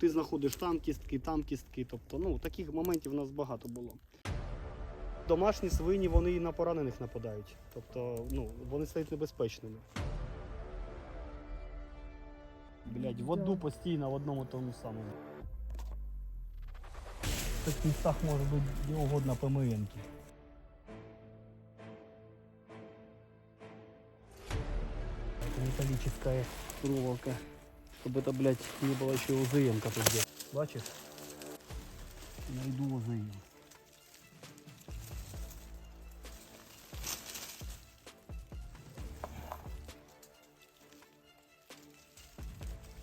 ти знаходиш там кістки, там кістки. Тобто, ну, таких моментів у нас багато було. Домашні свині вони і на поранених нападають. Тобто, ну, вони стають небезпечними. Блять, в одну постійно в одному тому самому. В таких містах може бути де угодно ПМНки. Металлическая проволока. Чтобы это, блядь, не было еще УЗМ тут где. Бачиш? Найду УЗМ.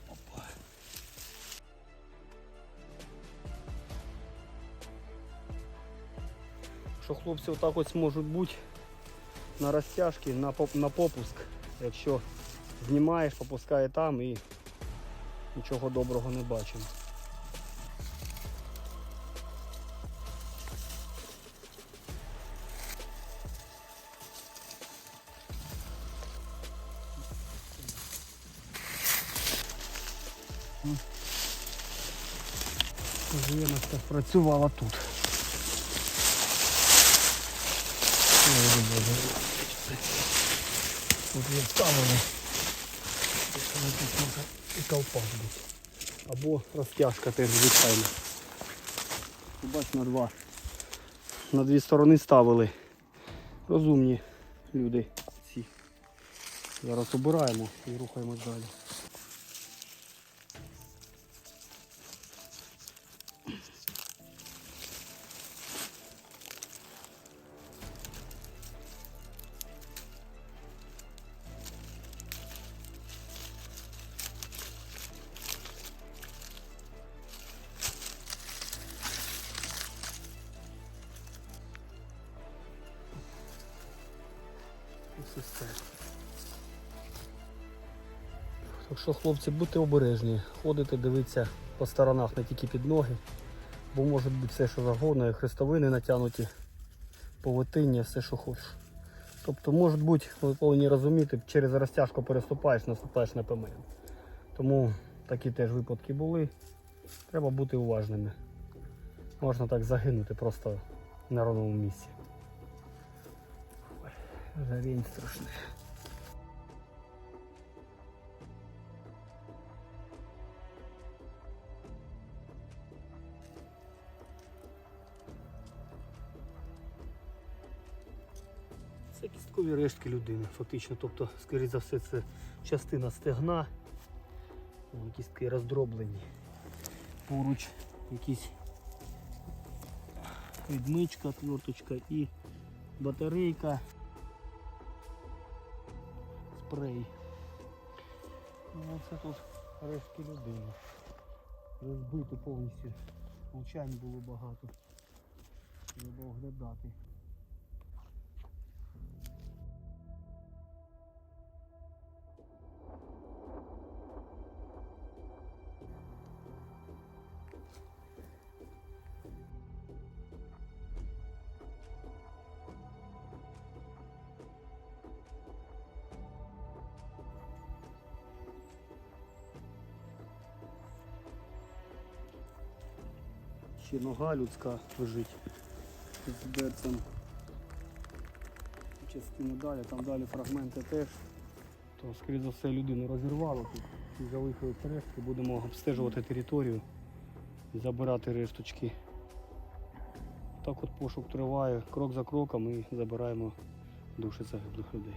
Опа. Що хлопці отак ось можуть бути на розтяжки, на, поп- на попуск. Якщо знімаєш, попускає там і нічого доброго не бачимо. Жіночка працювала тут. Тут є вставлено. Тут може і колпак буде. Або розтяжка теж звичайна. Бач на два. На дві сторони ставили. Розумні люди ці. Зараз обираємо і рухаємось далі. Так що, хлопці, будьте обережні, ходите, дивіться по сторонах, не тільки під ноги, бо може бути все, що завгодно, і хрестовини натягнуті, повитиння, все, що хочеш. Тобто, може бути, ви повинні розуміти, через розтяжку переступаєш, наступаєш на ПМН. Тому такі теж випадки були. Треба бути уважними. Можна так загинути просто на ровному місці. Жарень страшний. Це кісткові рештки людини, фактично. Тобто, скоріше за все, це частина стегна. Кістки роздроблені. Поруч якісь відмичка, отверточка і батарейка спрей. Ну, це тут рештки людини. Розбито повністю. Мовчань було багато. Треба оглядати. Ще нога людська лежить з берцем. Частину далі, там далі фрагменти теж. То, скоріше за все, людину розірвало тут. І залишились рештки, будемо обстежувати територію і забирати решточки. Так от пошук триває, крок за кроком і забираємо душі загиблих людей.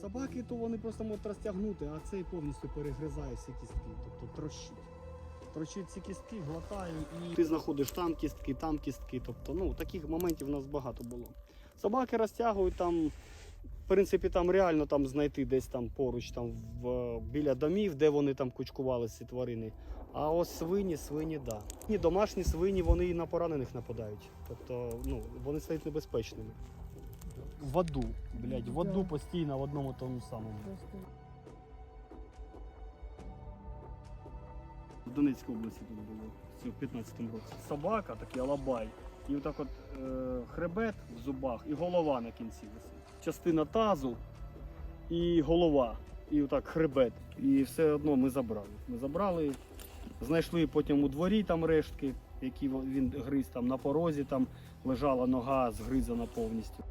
Собаки то вони просто можуть розтягнути, а цей повністю перегризає всі кістки, тобто трощить. Трощить ці кістки, глотає і ти знаходиш там кістки, там кістки. Тобто, ну, таких моментів у нас багато було. Собаки розтягують там, в принципі, там реально там знайти десь там поруч, там в, біля домів, де вони там кучкували ці тварини. А ось свині, свині, да. І домашні свині вони і на поранених нападають. Тобто, ну, вони стають небезпечними. В аду, блядь, в аду Да. постійно в одному тому самому. В Донецькій області тут було в 15-му році. Собака, такий алабай. І отак от е, хребет в зубах і голова на кінці висить. Частина тазу і голова. І отак хребет. І все одно ми забрали. Ми забрали, знайшли потім у дворі там рештки, які він гриз там на порозі, там лежала нога згризана повністю.